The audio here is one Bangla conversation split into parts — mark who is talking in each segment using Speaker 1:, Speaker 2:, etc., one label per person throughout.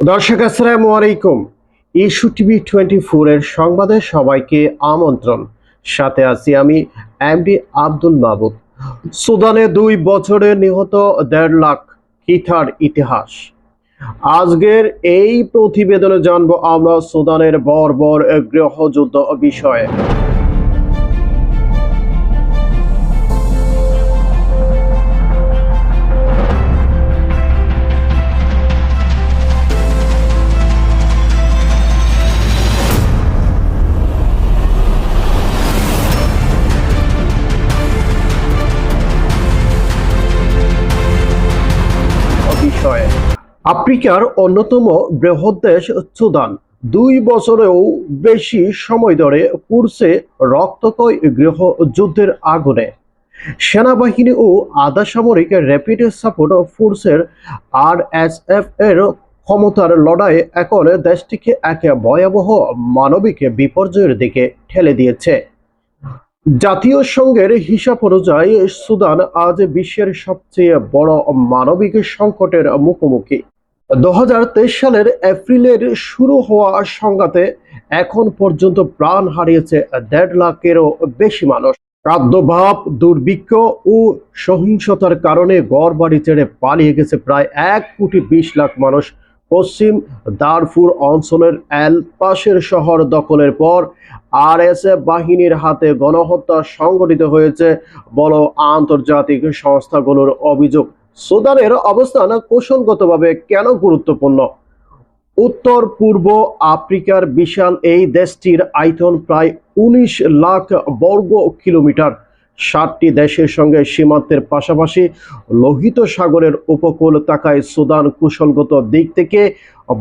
Speaker 1: দর্শক, আসসালামু আলাইকুম। ইস্যু টিভি টোয়েন্টি এর সংবাদে সবাইকে আমন্ত্রণ। সাথে আছি আমি এমডি আব্দুল মাহবুব সুদানে দুই বছরে নিহত দেড় লাখ কিথার ইতিহাস। আজকের এই প্রতিবেদনে জানব আমরা সুদানের বর্বর গৃহযুদ্ধ বিষয়ে বিষয়ে। আফ্রিকার অন্যতম বৃহৎ দেশ সুদান। দুই বছরেও বেশি সময় ধরে পুড়ছে রক্তকয় গৃহ যুদ্ধের আগুনে। সেনাবাহিনী ও আধা সামরিক র্যাপিড সাপোর্ট ফোর্সের আর এস এর ক্ষমতার লড়াই এখন দেশটিকে এক ভয়াবহ মানবিক বিপর্যয়ের দিকে ঠেলে দিয়েছে। জাতীয় সংঘের হিসাব অনুযায়ী সুদান আজ বিশ্বের সবচেয়ে বড় মানবিক সংকটের মুখোমুখি। দু হাজার তেইশ সালের এপ্রিলের শুরু হওয়া সংঘাতে এখন পর্যন্ত প্রাণ হারিয়েছে দেড় লাখেরও বেশি মানুষ। খাদ্যভাব দুর্ভিক্ষ ও সহিংসতার কারণে গড় বাড়ি ছেড়ে পালিয়ে গেছে প্রায় এক কোটি বিশ লাখ মানুষ। পশ্চিম দারফুর অঞ্চলের এল পাশের শহর দখলের পর আরএসএফ বাহিনীর হাতে গণহত্যা সংঘটিত হয়েছে বল আন্তর্জাতিক সংস্থাগুলোর অভিযোগ। সুদানের অবস্থান কৌশলগতভাবে কেন গুরুত্বপূর্ণ? উত্তর, পূর্ব আফ্রিকার বিশাল এই দেশটির আয়তন প্রায় উনিশ লাখ বর্গ কিলোমিটার। ষাটটি দেশের সঙ্গে সীমান্তের পাশাপাশি লোহিত সাগরের উপকূল তাকায় সুদান কুশলগত দিক থেকে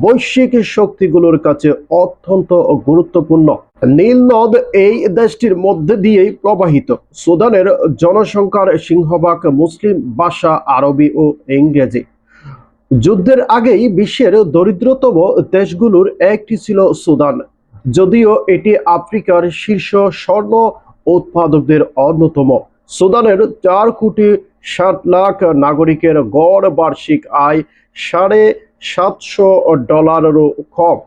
Speaker 1: বৈশ্বিক শক্তিগুলোর কাছে অত্যন্ত গুরুত্বপূর্ণ। নীল নদ এই দেশটির মধ্যে দিয়েই প্রবাহিত। সুদানের জনসংখ্যার সিংহভাগ মুসলিম ভাষা আরবি ও ইংরেজি। যুদ্ধের আগেই বিশ্বের দরিদ্রতম দেশগুলোর একটি ছিল সুদান। যদিও এটি আফ্রিকার শীর্ষ স্বর্ণ উৎপাদকদের অন্যতম। সুদানের চার কোটি ষাট লাখ নাগরিকের গড় বার্ষিক আয় সাড়ে সাতশো ডলারেরও কম।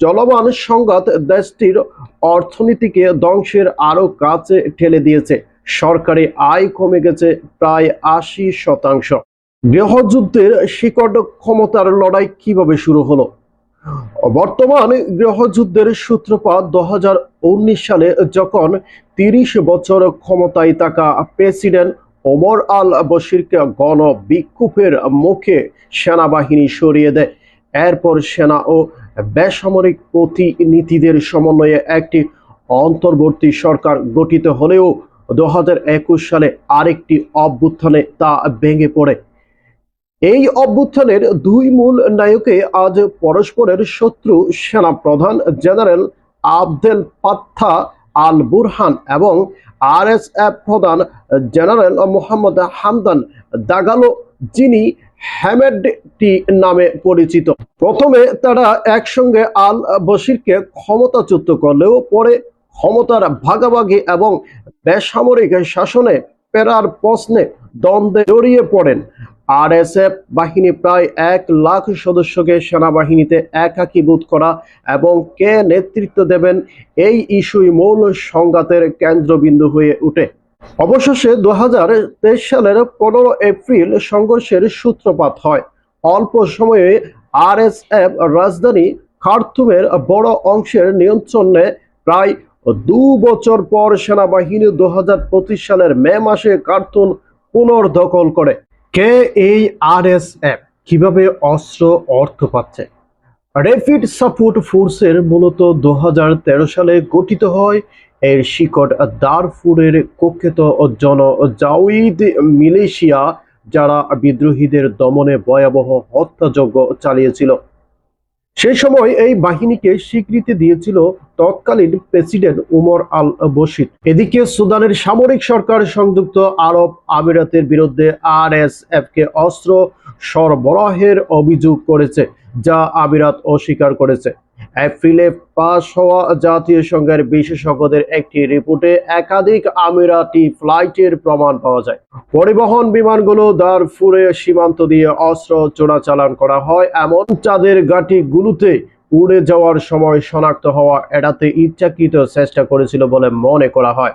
Speaker 1: চলমান সংঘাত দেশটির অর্থনীতিকে ধ্বংসের আরও কাছে ঠেলে দিয়েছে। সরকারি আয় কমে গেছে প্রায় আশি শতাংশ। গৃহযুদ্ধের শিকড় ক্ষমতার লড়াই কীভাবে শুরু হলো? বর্তমান গৃহযুদ্ধের সূত্রপাত দু হাজার উনিশ সালে যখন তিরিশ বছর ক্ষমতায় থাকা প্রেসিডেন্ট ওমর আল বশিরকে গণ বিক্ষোভের মুখে সেনাবাহিনী সরিয়ে দেয় এরপর সেনা ও বেসামরিক প্রতিনিধিদের সমন্বয়ে একটি অন্তর্বর্তী সরকার গঠিত হলেও দু হাজার একুশ সালে আরেকটি অভ্যুত্থানে তা ভেঙে পড়ে। এই অভ্যুত্থানের দুই মূল নায়কে আজ পরস্পরের শত্রু সেনা প্রধান general Abdel Fattah al Burhan এবং আরএসএফ প্রধান জেনারেল মোহাম্মদ হামদান দাগালো, যিনি হ্যামেডটি নামে পরিচিত। প্রথমে তারা একসঙ্গে আল বশিরকে ক্ষমতাচ্যুত করলেও পরে ক্ষমতার ভাগাভাগি এবং বেসামরিক শাসনে পেরার প্রশ্নে দ্বন্দ্বে জড়িয়ে পড়েন। আরএসএফ বাহিনী প্রায় এক লাখ সদস্যকে সেনাবাহিনীতে একাকীভূত করা এবং কে নেতৃত্ব দেবেন এই ইস্যুই মূল সংঘাতের কেন্দ্রবিন্দু হয়ে ওঠে। অবশেষে দু সালের পনেরো এপ্রিল সংঘর্ষের সূত্রপাত হয়। অল্প সময়ে আরএসএফ রাজধানী খার্তুমের বড় অংশের নিয়ন্ত্রণে প্রায় দু বছর পর সেনাবাহিনী দু হাজার পঁচিশ সালের মে মাসে কার্তুন পুনর্দখল করে। কে এই আরএসএফ কীভাবে অস্ত্র অর্থ পাচ্ছে? র্যাপিড সাপোর্ট ফোর্সের মূলত দু হাজার তেরো সালে গঠিত হয় এর শিকট দারফুরের কুখ্যাত জন জাউইদ মিলেশিয়া, যারা বিদ্রোহীদের দমনে ভয়াবহ হত্যাযজ্ঞ চালিয়েছিল। সেই সময় এই বাহিনীকে স্বীকৃতি দিয়েছিল তৎকালীন প্রেসিডেন্ট উমর আল বশির। এদিকে সুদানের সামরিক সরকার সংযুক্ত আরব আমিরাতের বিরুদ্ধে আরএসএফ কে অস্ত্র সরবরাহের অভিযোগ করেছে, যা আমিরাত অস্বীকার করেছে। এপ্রিলে পাশ হওয়া জাতীয় সংঘের বিশেষজ্ঞদের একটি রিপোর্টে একাধিক আমিরাতি ফ্লাইটের প্রমাণ পাওয়া যায়। পরিবহন বিমানগুলো দারফুরে সীমান্ত দিয়ে অস্ত্র চোরাচালান করা হয়। এমন চাঁদের ঘাঁটিগুলোতে উড়ে যাওয়ার সময় শনাক্ত হওয়া এড়াতে ইচ্ছাকৃত চেষ্টা করেছিল বলে মনে করা হয়।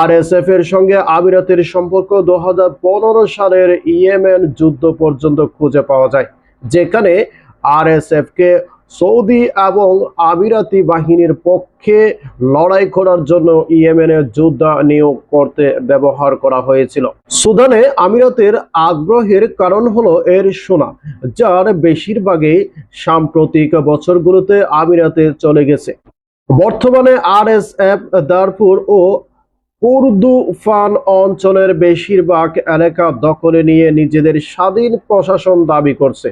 Speaker 1: আরএসএফ এর সঙ্গে আমিরাতের সম্পর্ক দু সালের ইয়েমেন যুদ্ধ পর্যন্ত খুঁজে পাওয়া যায়, যেখানে আরএসএফ কে সৌদি এবং আমিরাতি বাহিনীর পক্ষে লড়াই করার জন্য ইয়েমেনে যুদ্ধ নিয়োগ করতে ব্যবহার করা হয়েছিল। সুদানে আমিরাতের আগ্রহের কারণ হলো এর সোনা যার বেশিরভাগই সাম্প্রতিক বছরগুলোতে আমিরাতে চলে গেছে। বর্তমানে আরএসএফ দারপুর ও কুর্দুফান অঞ্চলের বেশিরভাগ এলাকা দখলে নিয়ে নিজেদের স্বাধীন প্রশাসন দাবি করছে।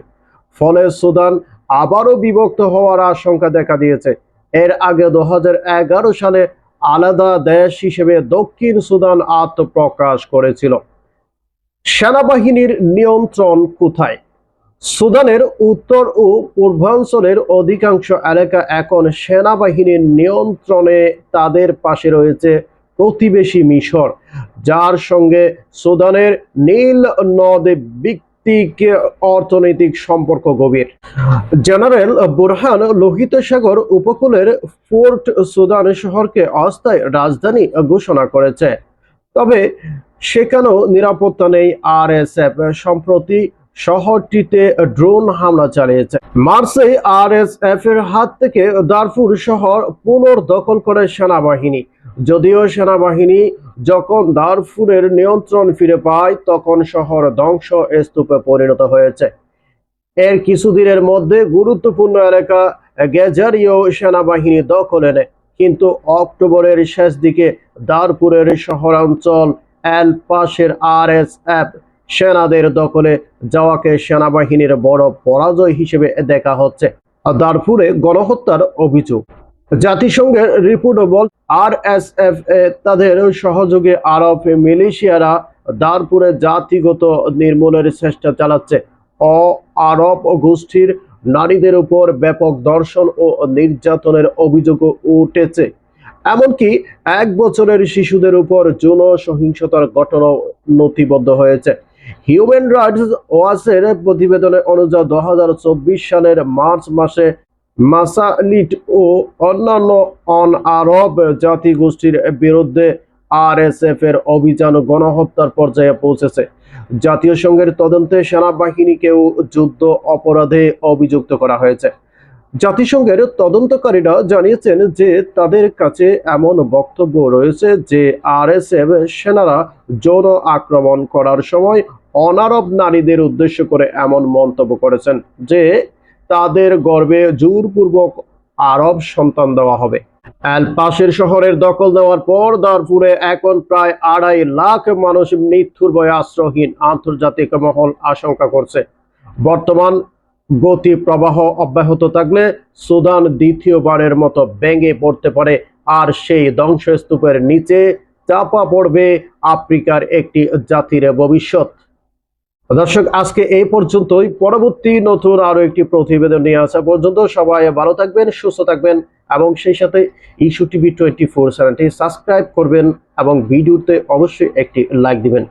Speaker 1: ফলে সুদান আবারও বিভক্ত হওয়ার আশঙ্কা দেখা দিয়েছে। এর আগে দু হাজার এগারো সালে আলাদা দেশ হিসেবে দক্ষিণ সুদান আত্মপ্রকাশ করেছিল। সেনাবাহিনীর নিয়ন্ত্রণ কোথায়? সুদানের উত্তর ও পূর্বাঞ্চলের অধিকাংশ এলাকা এখন সেনাবাহিনীর নিয়ন্ত্রণে তাদের পাশে রয়েছে। প্রতিবেশী মিশর, যার সঙ্গে সুদানের নীল নদে ভিত্তিক অর্থনৈতিক সম্পর্ক গভীর। জেনারেল বুরহান লোহিত সাগর উপকূলের ফোর্ট সুদান শহরকে অস্থায়ী রাজধানী ঘোষণা করেছে। তবে সেখানেও নিরাপত্তা নেই আরএসএফ, সম্প্রতি শহরটিতে ড্রোন হামলা চালিয়েছে। আরএসএফ এর হাত থেকে দারফুর শহর পুনর্দখল করে সেনাবাহিনী। যদিও সেনাবাহিনী যখন দারফুরের নিয়ন্ত্রণ ফিরে পায়, তখন শহর ধ্বংস স্তূপে পরিণত হয়েছে। এর কিছুদিনের মধ্যে গুরুত্বপূর্ণ এলাকা গেজারিও সেনাবাহিনী দখলে কিন্তু অক্টোবরের শেষ দিকে দারপুরের শহরাঞ্চল এল পাশের আরএসএফ সেনাদের দখলে যাওয়াকে সেনাবাহিনীর বড় পরাজয় হিসেবে দেখা হচ্ছে। দারপুরে গণহত্যার অভিযোগ। জাতিসংঘের রিপোর্ট বল আর এস এফ এ তাদের সহযোগী আরব মিলিশিয়ারা দারপুরে জাতিগত নির্মূলের চেষ্টা চালাচ্ছে। অ আরব গোষ্ঠীর নারীদের উপর ব্যাপক দর্শন ও নির্যাতনের অভিযোগ উঠেছে। এমনকি এক বছরের শিশুদের উপর যৌন সহিংসতার ঘটনা নথিবদ্ধ হয়েছে। হিউম্যান রাইটস ওয়াচের প্রতিবেদনে অনুযায়ী দু সালের মার্চ মাসে মাসালিট ও অন্যান্য অন আরব জাতিগোষ্ঠীর বিরুদ্ধে আর আরএসএফ এর অভিযান গণহত্যার পর্যায়ে পৌঁছেছে। জাতীয় সংঘের তদন্তে সেনাবাহিনীকেও যুদ্ধ অপরাধে অভিযুক্ত করা হয়েছে। জাতিসংঘের তদন্তকারীরা জানিয়েছেন যে তাদের কাছে এমন বক্তব্য রয়েছে যে আরএসএফ সেনারা যৌন আক্রমণ করার সময় অনারব নারীদের উদ্দেশ্য করে এমন মন্তব্য করেছেন যে তাদের গর্বে জোরপূর্বক আরব সন্তান দেওয়া হবে। পাশের শহরের দখল দেওয়ার পর দারপুরে এখন প্রায় আড়াই লাখ মানুষ মৃত্যুর ভয়ে আশ্রয়হীন আন্তর্জাতিক মহল আশঙ্কা করছে। বর্তমান গতি প্রবাহ অব্যাহত থাকলে সুদান দ্বিতীয়বারের মতো ভেঙে পড়তে পারে, আর সেই ধ্বংসস্তূপের নিচে চাপা পড়বে আফ্রিকার একটি জাতির ভবিষ্যৎ। দর্শক, আজকে এই পর্যন্তই। পরবর্তী নতুন আরও একটি প্রতিবেদন নিয়ে আসা পর্যন্ত সবাই ভালো থাকবেন, সুস্থ থাকবেন এবং সেই সাথে issue TV twenty four subscribe করবেন এবং ভিডিওতে অবশ্যই একটি লাইক দিবেন।